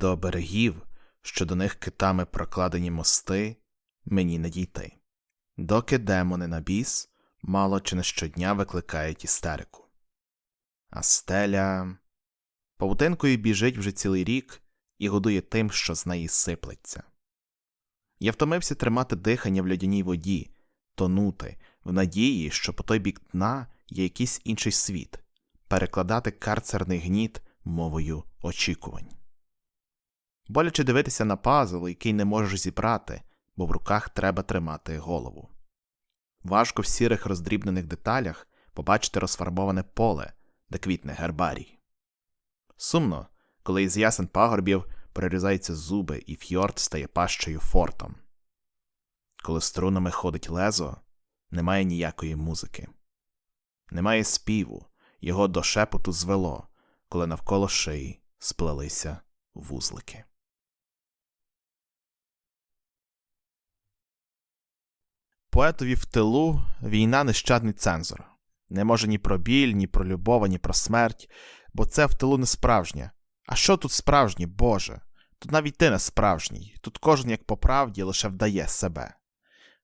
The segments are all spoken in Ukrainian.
До берегів, що до них китами прокладені мости, мені не дійти. Доки демони на біс мало чи не щодня викликають істерику. А стеля павутинкою біжить вже цілий рік і годує тим, що з неї сиплеться. Я втомився тримати дихання в льодяній воді, тонути, в надії, що по той бік дна є якийсь інший світ, перекладати карцерний гніт мовою очікувань. Боляче дивитися на пазл, який не можеш зібрати, бо в руках треба тримати голову. Важко в сірих роздрібнених деталях побачити розфарбоване поле, де квітне гербарій. Сумно, коли із ясен пагорбів перерізаються зуби і фьорд стає пащею фортом. Коли струнами ходить лезо, немає ніякої музики, немає співу, його до шепоту звело, коли навколо шиї сплелися вузлики. Поетові в тилу війна нещадний цензор. Не може ні про біль, ні про любов, ні про смерть, бо це в тилу не справжнє. А що тут справжнє, Боже? Тут навіть ти не справжній, тут кожен, як по правді, лише вдає себе.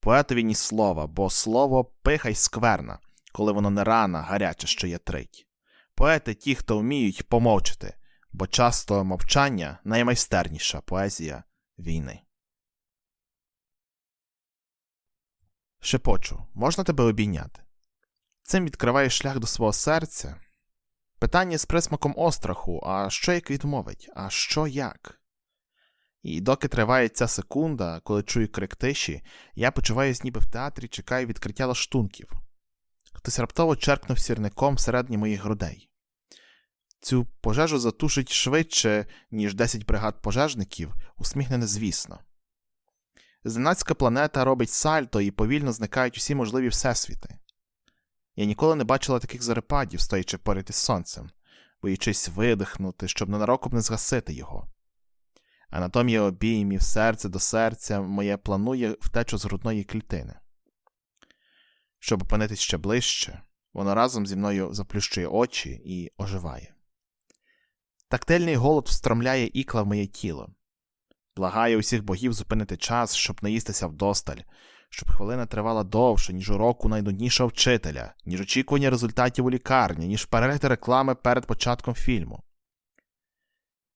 Поетові ні слова, бо слово пиха й скверна, коли воно не рана, гаряче, що ятрить. Поети ті, хто вміють помовчати, бо часто мовчання наймайстерніша поезія війни. Шепочу, можна тебе обійняти? Цим відкриваєш шлях до свого серця. Питання з присмаком остраху, а що як відмовить, а що як? І доки триває ця секунда, коли чую крик тиші, я почуваюсь ніби в театрі чекаю відкриття лаштунків. Хтось раптово черкнув сірником всередині моїх грудей. Цю пожежу затушить швидше, ніж 10 бригад пожежників, усміхнене звісно. Зненацька планета робить сальто і повільно зникають усі можливі всесвіти. Я ніколи не бачила таких зарепадів, стоячи поряд із сонцем, боючись видихнути, щоб ненароком не згасити його. Анатомія обіймів, серце до серця моє планує втечу з грудної клітини. Щоб опинитись ще ближче, воно разом зі мною заплющує очі і оживає. Тактильний голод встромляє ікла в моє тіло, благає усіх богів зупинити час, щоб наїстися вдосталь, щоб хвилина тривала довше, ніж уроку найнуднішого вчителя, ніж очікування результатів у лікарні, ніж перегляд реклами перед початком фільму.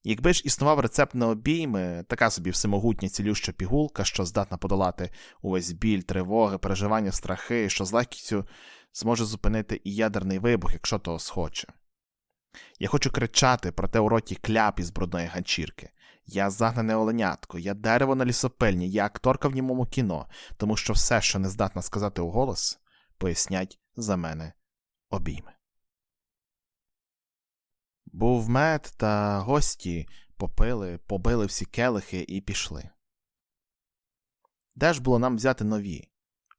Якби ж існував рецепт на обійми, така собі всемогутня цілюща пігулка, що здатна подолати увесь біль, тривоги, переживання, страхи, що з легкістю зможе зупинити і ядерний вибух, якщо того схоче. Я хочу кричати, проте у роті кляп із брудної ганчірки. Я загнане оленятко, я дерево на лісопильні, я акторка в німому кіно, тому що все, що не здатна сказати уголос, пояснять за мене обійми. Був мед, та гості попили, побили всі келихи і пішли. Де ж було нам взяти нові?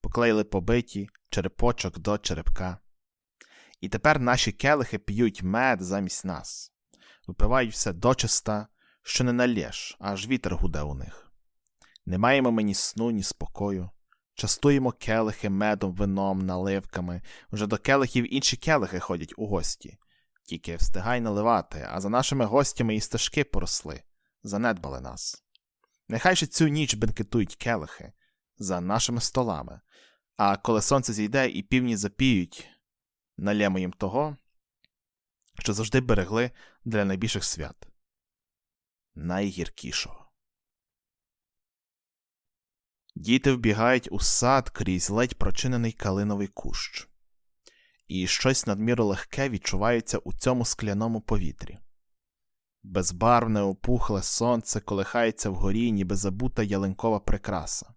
Поклеїли побиті черепочок до черепка. І тепер наші келихи п'ють мед замість нас, випивають все дочиста, що не налєш, аж вітер гуде у них. Не маємо ми ні сну, ні спокою. Частуємо келихи медом, вином, наливками, вже до келихів інші келихи ходять у гості. Тільки встигай наливати, а за нашими гостями і стежки поросли, занедбали нас. Нехай ще цю ніч бенкетують келихи за нашими столами, а коли сонце зійде і півні запіють, налємо їм того, що завжди берегли для найбільших свят найгіркішого. Діти вбігають у сад крізь ледь прочинений калиновий кущ, і щось надміру легке відчувається у цьому скляному повітрі. Безбарвне опухле сонце колихається вгорі, ніби забута ялинкова прикраса.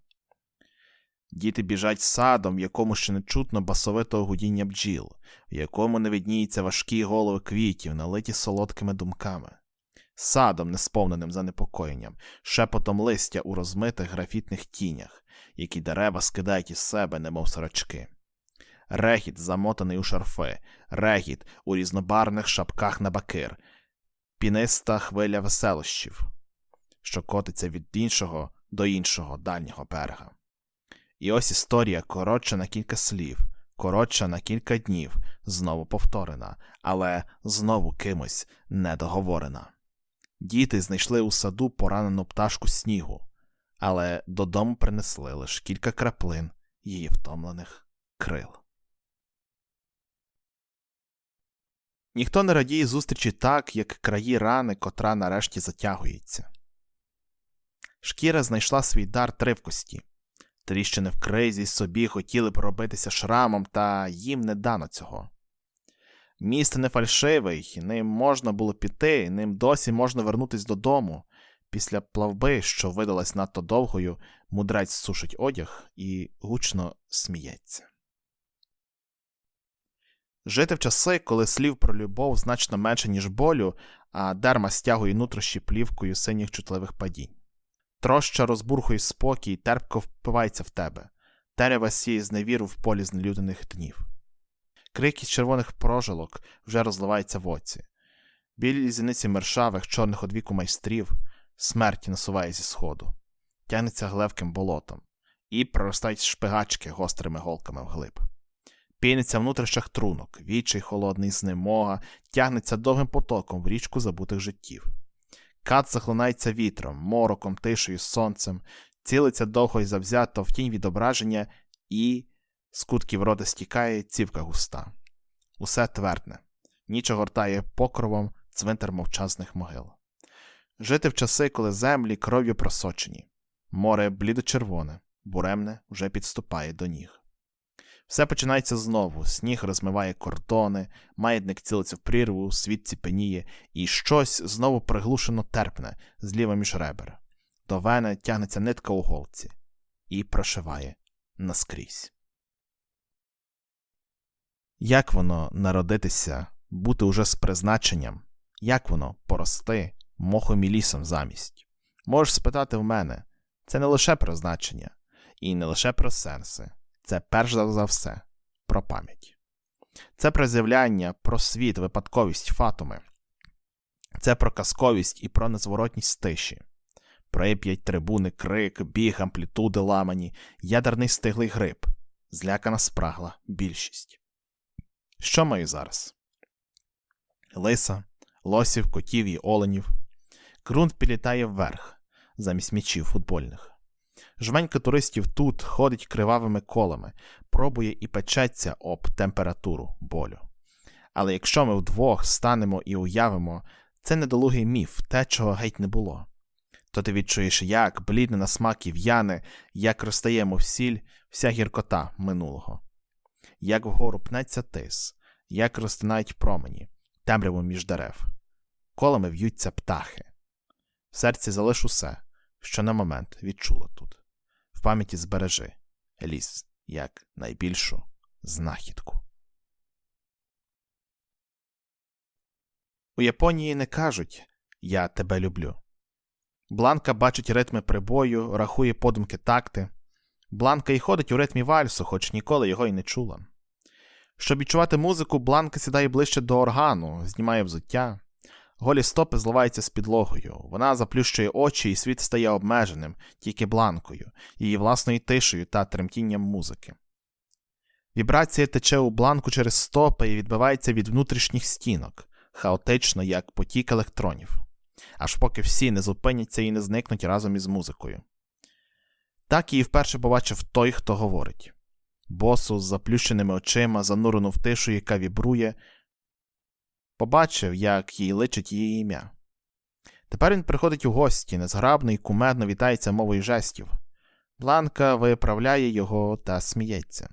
Діти біжать садом, в якому ще не чутно басовитого гудіння бджіл, в якому не видніються важкі голови квітів, налиті солодкими думками садом, не сповненим занепокоєнням, шепотом листя у розмитих графітних тінях, які дерева скидають із себе, немов сорочки. Регіт, замотаний у шарфи, регіт у різнобарних шапках на бакир, піниста хвиля веселощів, що котиться від іншого до іншого дальнього берега. І ось історія коротша на кілька слів, коротша на кілька днів, знову повторена, але знову кимось недоговорена. Діти знайшли у саду поранену пташку снігу, але додому принесли лише кілька краплин її втомлених крил. Ніхто не радіє зустрічі так, як краї рани, котра нарешті затягується. Шкіра знайшла свій дар тривкості. Тріщини в кризі собі хотіли б робитися шрамом, та їм не дано цього. Міст не фальшивий, ним можна було піти, ним досі можна вернутись додому. Після плавби, що видалась надто довгою, мудрець сушить одяг і гучно сміється. Жити в часи, коли слів про любов значно менше, ніж болю, а дерма стягує нутрощі плівкою синіх чутливих падінь. Троща розбурхує спокій, терпко впивається в тебе, терева сіє з невіру в полі знелюдених днів. Крик із червоних прожилок вже розливається в оці. Білі зіниці мершавих, чорних одвіку майстрів, смерть насуває зі сходу, тягнеться глевким болотом, і проростають шпигачки гострими голками вглиб. Піниться в внутрішнях трунок, вічий холодний знемога, тягнеться довгим потоком в річку забутих життів. Кат захлинається вітром, мороком, тишею, сонцем, цілиться довго і завзято в тінь відображення, і з кутків рода стікає цівка густа. Усе твердне, ніч огортає покровом цвинтар мовчазних могил. Жити в часи, коли землі кров'ю просочені, море блідо-червоне, буремне вже підступає до ніг. Все починається знову, сніг розмиває кордони, маятник цілиться в прірву, світ ціпеніє, і щось знову приглушено терпне, зліва між ребер. До вени тягнеться нитка у голці і прошиває наскрізь. Як воно народитися, бути уже з призначенням, як воно порости мохом і лісом замість? Можеш спитати в мене це не лише про значення, і не лише про сенси, це перш за все про пам'ять. Це про з'являння, про світ, випадковість, фатуми. Це про казковість і про незворотність тиші. Прип'ять, трибуни, крик, біг, амплітуди ламані, ядерний стиглий гриб, злякана спрагла більшість. Що маю зараз? Лиса, лосів, котів і оленів. Ґрунт підлітає вверх, замість м'ячів футбольних. Жменька туристів тут ходить кривавими колами, пробує і печеться об температуру болю. Але якщо ми вдвох станемо і уявимо, це недолугий міф, те, чого геть не було. То ти відчуєш, як блідне на смак і в'яне, як розстаємо в сіль вся гіркота минулого, як вгору пнеться тис, як розтинають промені, темряву між дерев, колами в'ються птахи. В серці залиш усе, що на момент відчула тут. В пам'яті збережи ліс як найбільшу знахідку. У Японії не кажуть Я тебе люблю. Бланка бачить ритми прибою, рахує подумки такти. Бланка й ходить у ритмі вальсу, хоч ніколи його й не чула. Щоб відчувати музику, Бланка сідає ближче до органу, знімає взуття. Голі стопи зливаються з підлогою. Вона заплющує очі, і світ стає обмеженим, тільки бланкою, її власною тишею та тремтінням музики. Вібрація тече у бланку через стопи і відбивається від внутрішніх стінок, хаотично, як потік електронів, аж поки всі не зупиняться і не зникнуть разом із музикою. Так її вперше побачив той, хто говорить. Босу з заплющеними очима, занурену в тишу, яка вібрує, побачив, як їй личить її ім'я. Тепер він приходить у гості, незграбно і кумедно вітається мовою жестів. Бланка виправляє його та сміється.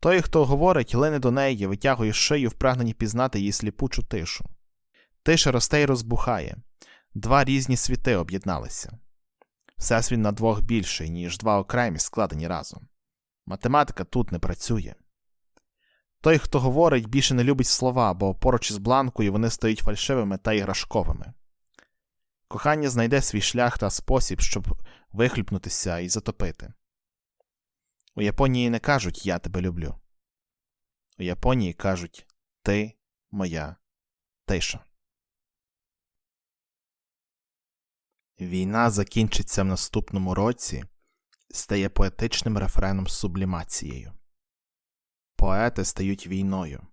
Той, хто говорить, лине до неї, витягує шию в прагненні пізнати її сліпучу тишу. Тиша росте й розбухає. Два різні світи об'єдналися. Всесвіт на двох більший, ніж два окремі, складені разом. Математика тут не працює. Той, хто говорить, більше не любить слова, бо поруч із бланкою вони стають фальшивими та іграшковими. Кохання знайде свій шлях та спосіб, щоб вихлюпнутися і затопити. У Японії не кажуть Я тебе люблю. У Японії кажуть Ти моя тиша. Війна закінчиться в наступному році, стає поетичним рефреном з сублімацією. Поети стають війною,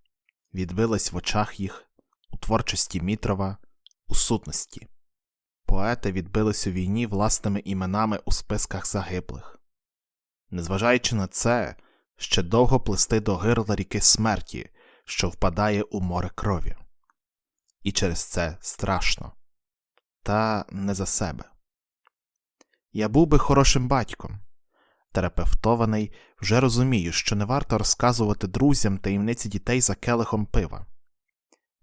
відбилась в очах їх у творчості Мітрова, у сутності поети відбились у війні власними іменами у списках загиблих. Незважаючи на це, ще довго плисти до гирла ріки смерті, що впадає у море крові. І через це страшно. Та не за себе. Я був би хорошим батьком. Терапевтований, вже розумію, що не варто розказувати друзям таємниці дітей за келихом пива.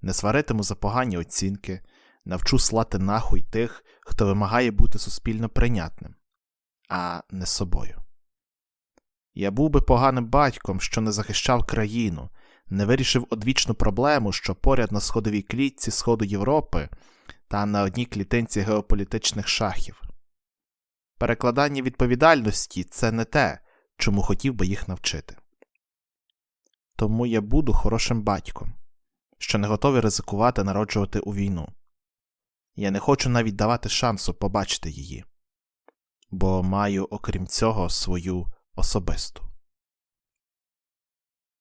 Не сваритиму за погані оцінки, навчу слати нахуй тих, хто вимагає бути суспільно прийнятним, а не собою. Я був би поганим батьком, що не захищав країну, не вирішив одвічну проблему, що поряд на сходовій клітці Сходу Європи та на одній клітинці геополітичних шахів. Перекладання відповідальності це не те, чому хотів би їх навчити. Тому я буду хорошим батьком, що не готовий ризикувати народжувати у війну. Я не хочу навіть давати шансу побачити її, бо маю, окрім цього, свою особисту.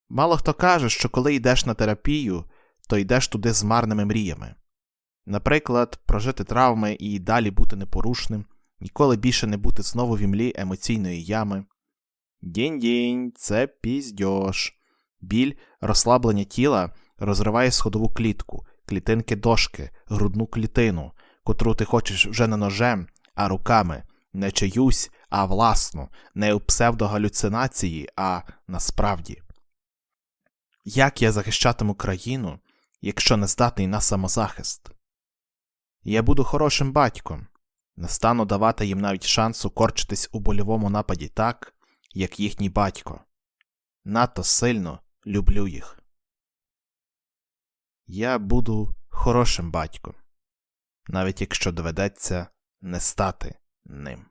Мало хто каже, що коли йдеш на терапію, то йдеш туди з марними мріями. Наприклад, прожити травми і далі бути непорушним, ніколи більше не бути знову в імлі емоційної ями. Дінь-дінь, це піздьош. Біль, розслаблення тіла розриває сходову клітку, клітинки дошки, грудну клітину, котру ти хочеш вже не ножем, а руками, не чиюсь, а власну, не у псевдогалюцинації, а насправді. Як я захищатиму країну, якщо не здатний на самозахист? Я буду хорошим батьком, не стану давати їм навіть шансу корчитись у больовому нападі так, як їхній батько. Надто сильно люблю їх. Я буду хорошим батьком, навіть якщо доведеться не стати ним.